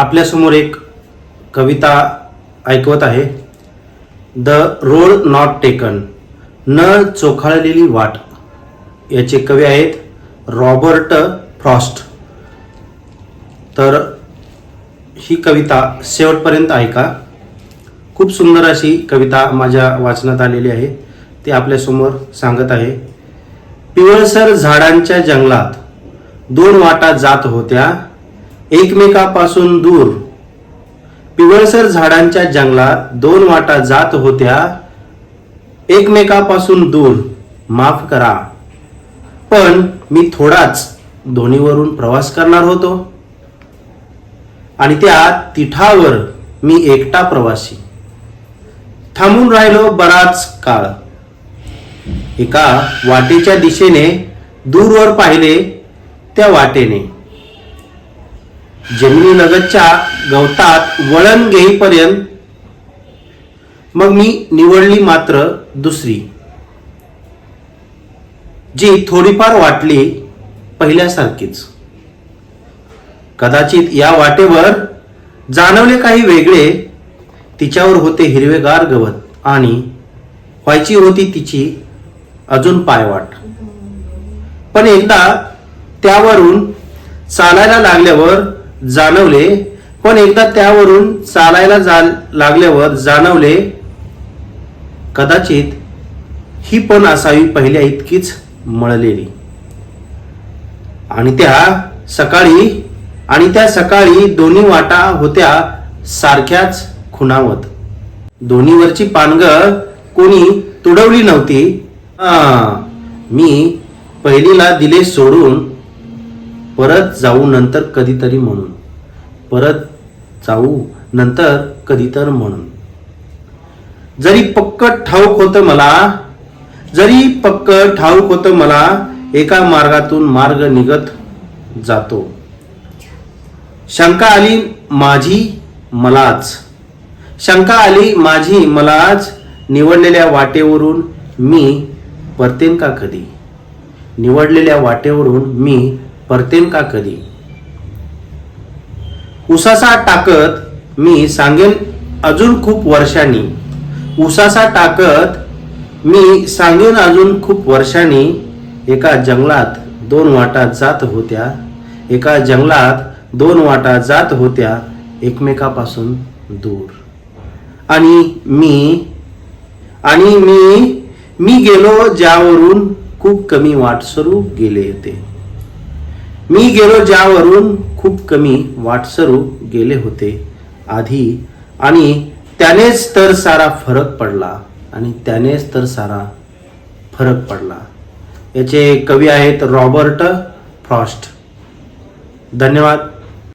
आपल्यासमोर एक कविता ऐकवत आहे. द रोड नॉट टेकन न चोखाळलेली वाट. याचे कवी आहेत रॉबर्ट फ्रॉस्ट. तर ही कविता शेवटपर्यंत ऐका. खूप सुंदर अशी कविता माझ्या वाचनात आलेली आहे. ती आपल्यासमोर सांगत आहे. पिवळसर झाडांच्या जंगलात दोन वाटा जात होत्या. एकमेकापासून दूर. पिवळसर झाडांच्या जंगलात दोन वाटा जात होत्या. एकमेकापासून दूर. माफ करा. पण मी थोडाच दोन्हीवरून प्रवास करणार होतो. आणि त्या तिठावर मी एकटा प्रवासी. थांबून राहिलो बराच काळ. एका वाटेच्या दिशेने दूरवर पाहिले त्या वाटेने. जमिनीलगतच्या गवतात वळण घेईपर्यंत मग मी निवडली मात्र दुसरी. जी थोडीफार वाटली पहिल्यासारखीच. कदाचित या वाटेवर जाणवले काही वेगळे तिच्यावर होते हिरवेगार गवत आणि व्हायची होती तिची अजून पायवाट. पण एकदा त्यावरून चालायला लागल्यावर जाणवले. पण एकदा त्यावरून चालायला जा लागल्यावर जाणवले कदाचित ही पण असावी पहिल्या इतकीच मळलेली. आणि त्या सकाळी आणि त्या सकाळी दोन्ही वाटा होत्या सारख्याच खुणावत. दोन्हीवरची पानगळ कोणी तुडवली नव्हती. मी पहिलीला दिले सोडून परत जाऊ नंतर कधीतरी म्हणून. परत जाऊ नंतर कधीतर म्हणून. जरी पक्क ठाऊक होतं मला जरी पक्क ठाऊक होतं मला एका मार्गातून मार्ग निघत जातो. शंका आली माझी मलाच. शंका आली माझी मलाच. निवडलेल्या वाटेवरून मी परतेन का कधी? निवडलेल्या वाटेवरून मी परतेन का कधी? उसासा टाकत मी सांगेन अजून खूप वर्षांनी. उसासा टाकत मी सांगेन अजून खूप वर्षांनी. एका जंगलात दोन वाटा जात होत्या. एका जंगलात दोन वाटा जात होत्या. एकमेकापासून दूर. आणि मी आणि मी मी गेलो ज्यावरून खूप कमी वाट वाटसरू गेले होते. मी गेलो ज्यावरून खूप कमी वाटसरू गेले होते आधी आणि त्यानेच तर सारा फरक पडला आणि त्यानेच तर सारा फरक पडला. याचे कवी आहेत रॉबर्ट फ्रॉस्ट. धन्यवाद.